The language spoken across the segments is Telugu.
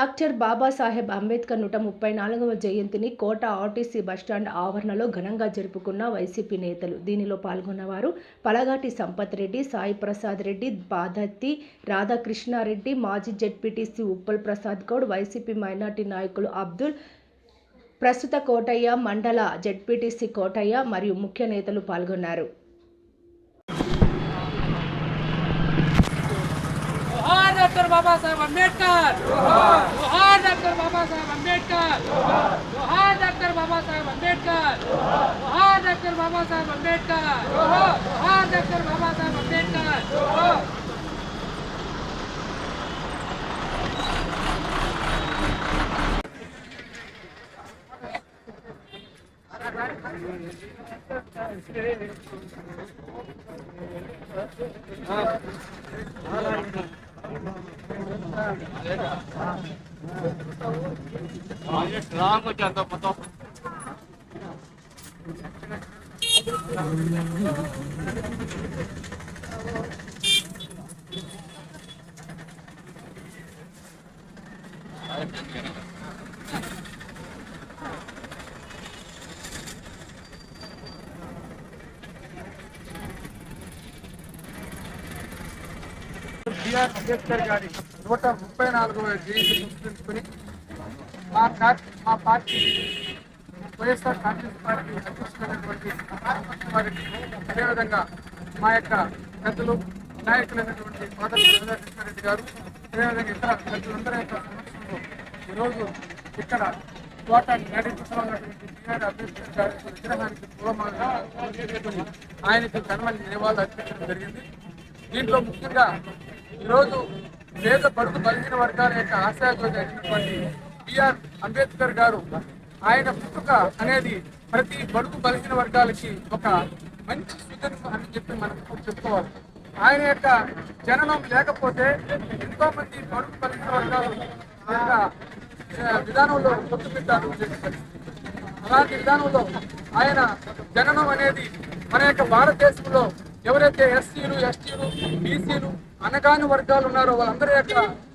డాక్టర్ బాబాసాహెబ్ అంబేద్కర్ నూట ముప్పై నాలుగవ జయంతిని కోట ఆర్టీసీ బస్టాండ్ ఆవరణలో ఘనంగా జరుపుకున్న వైసీపీ నేతలు. దీనిలో పాల్గొన్నవారు పలగాటి సంపత్ రెడ్డి సాయి ప్రసాద్ రెడ్డి బాధత్తి రాధాకృష్ణారెడ్డి మాజీ ZPTC Uppal Prasad Goud YCP minority నాయకులు అబ్దుల్ ప్రస్తుత కోటయ్య మండల జెడ్పీటీసీ కోటయ్య మరియు ముఖ్య నేతలు పాల్గొన్నారు. जोहार डॉक्टर बाबा साहेब अंबेडकर जोहार डॉक्टर बाबा साहेब अंबेडकर जोहार डॉक्टर बाबा साहेब अंबेडकर जोहार डॉक्टर बाबा साहेब अंबेडकर जोहार डॉक्टर बाबा साहेब अंबेडकर రాంగ్ వచ్చి అంత మొత్తం Thank. బిఆర్ అంబేద్కర్ గారి నూట ముప్పై నాలుగవ జయంతి పురస్కరించుకుని మా మా పార్టీ వైఎస్ఆర్ కాంగ్రెస్ పార్టీ అధ్యక్షులైనటువంటి వారికి అదేవిధంగా మా యొక్క పెద్దలు నాయకులైనటువంటి కోటల రెడ్డి గారు అదేవిధంగా ఇతర పెద్దలందరి యొక్క సమక్షంలో ఈరోజు ఇక్కడ కోట నడిపిస్తున్న ఉన్నటువంటి బిఆర్ అంబేద్కర్ గారి విగ్రహానికి పూలమాల వేసుకుని ఆయనకి ఘనమైన నివాళులు అర్పించడం జరిగింది. దీంట్లో ముఖ్యంగా ఈరోజు పేద పడుగు బలహీన వర్గాల యొక్క ఆశాజ్యోతి అయినటువంటి బిఆర్ అంబేద్కర్ గారు ఆయన పుట్టుక అనేది ప్రతి బడుగు బలహీన వర్గాలకి ఒక మంచి సూచన అని చెప్పి మనం చెప్పుకోవాలి. ఆయన యొక్క జననం లేకపోతే ఎంతో మంది బడుగు బలహీన వర్గాలు విధానంలో పొత్తు పెట్టారు అలాంటి విధానంలో ఆయన జననం అనేది మన యొక్క భారతదేశంలో ఎవరైతే ఎస్సీలు ఎస్టీలు బీసీలు అనగాని వర్గాలు ఉన్నారో వాళ్ళందరి యొక్క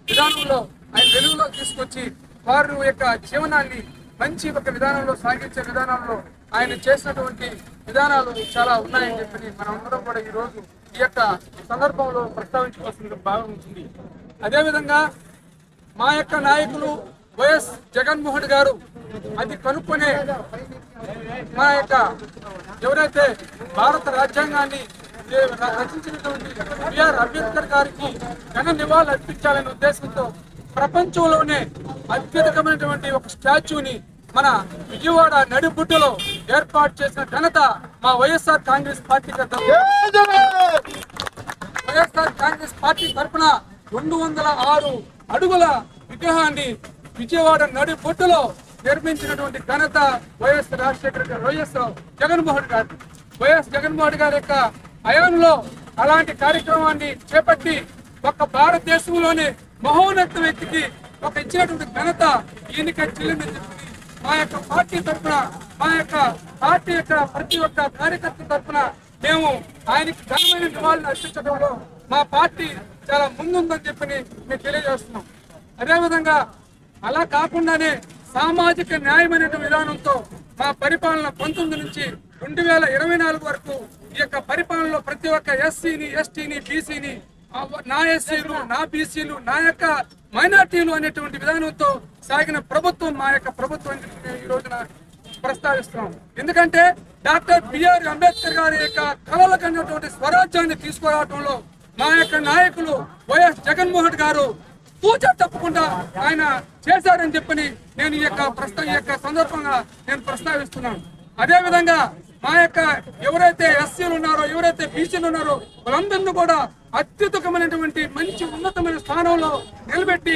విధానంలో ఆయన వెలుగులో తీసుకొచ్చి వారు యొక్క జీవనాన్ని మంచి ఒక విధానంలో సాగించే విధానంలో ఆయన చేసినటువంటి విధానాలు చాలా ఉన్నాయని చెప్పి మనమందరం కూడా ఈ రోజు ఈ యొక్క సందర్భంలో ప్రస్తావించుకోవాల్సిన భాగం ఉంటుంది అదేవిధంగా మా యొక్క నాయకులు వైఎస్ జగన్మోహన్ గారు అది కనుక్కునే మా యొక్క ఎవరైతే భారత రాజ్యాంగాన్ని రచించినటువంటి బిఆర్ అంబేద్కర్ గారికి ఘన నివాళులు అర్పించాలనే ఉద్దేశంతో ప్రపంచంలోనే అత్యధికమైనటువంటి ఒక స్టాచ్యూని మన విజయవాడ నడిబుడ్డులో ఏర్పాటు చేసిన ఘనత మా YSR Congress party YSR Congress party తరఫున రెండు వందల ఆరు అడుగుల విగ్రహాన్ని విజయవాడ నడిబొట్టులో నిర్మించినటువంటి ఘనత వైఎస్ రాజశేఖర్ గారు వైఎస్ జగన్మోహన్ గారు. వైఎస్ జగన్మోహన్ గారి యొక్క హయాంలో అలాంటి కార్యక్రమాన్ని చేపట్టి ఒక భారతదేశంలోనే మహోన్నత వ్యక్తికి ఒక ఇచ్చినటువంటి ఘనత ఈయనకి చెల్లిందని చెప్పి మా యొక్క పార్టీ తరఫున మా యొక్క పార్టీ యొక్క ప్రతి ఒక్క కార్యకర్త తరఫున మేము ఆయనకి ఘనమైన నివాళులు అర్పించడంలో మా పార్టీ చాలా ముందుందని చెప్పి మేము తెలియజేస్తున్నాం. అదేవిధంగా అలా కాకుండానే సామాజిక న్యాయమైన విధానంతో మా పరిపాలన పంతొమ్మిది నుంచి రెండు వేల ఇరవై నాలుగు వరకు ఈ యొక్క పరిపాలనలో ప్రతి ఒక్క ఎస్సీని ఎస్టీని బీసీని నా ఎస్సీలు నా బీసీలు నా యొక్క మైనార్టీలు అనేటువంటి విధానంతో సాగిన ప్రభుత్వం మా యొక్క ప్రభుత్వం ఈ రోజున ప్రస్తావిస్తున్నాం. ఎందుకంటే డాక్టర్ బిఆర్ అంబేద్కర్ గారి యొక్క కళలు కన్నటువంటి స్వరాజ్యాన్ని తీసుకురావడంలో మా యొక్క నాయకులు వైఎస్ జగన్మోహన్ గారు పూజ తప్పకుండా ఆయన చేశారని చెప్పని నేను ఈ యొక్క ప్రస్తా ఈ యొక్క సందర్భంగా నేను ప్రస్తావిస్తున్నాను. అదే విధంగా మా యొక్క ఎవరైతే ఎస్సీలు ఉన్నారో ఎవరైతే బీసీలు ఉన్నారో వాళ్ళందరినీ కూడా అత్యుత్తకమైనటువంటి మంచి ఉన్నతమైన స్థానంలో నిలబెట్టి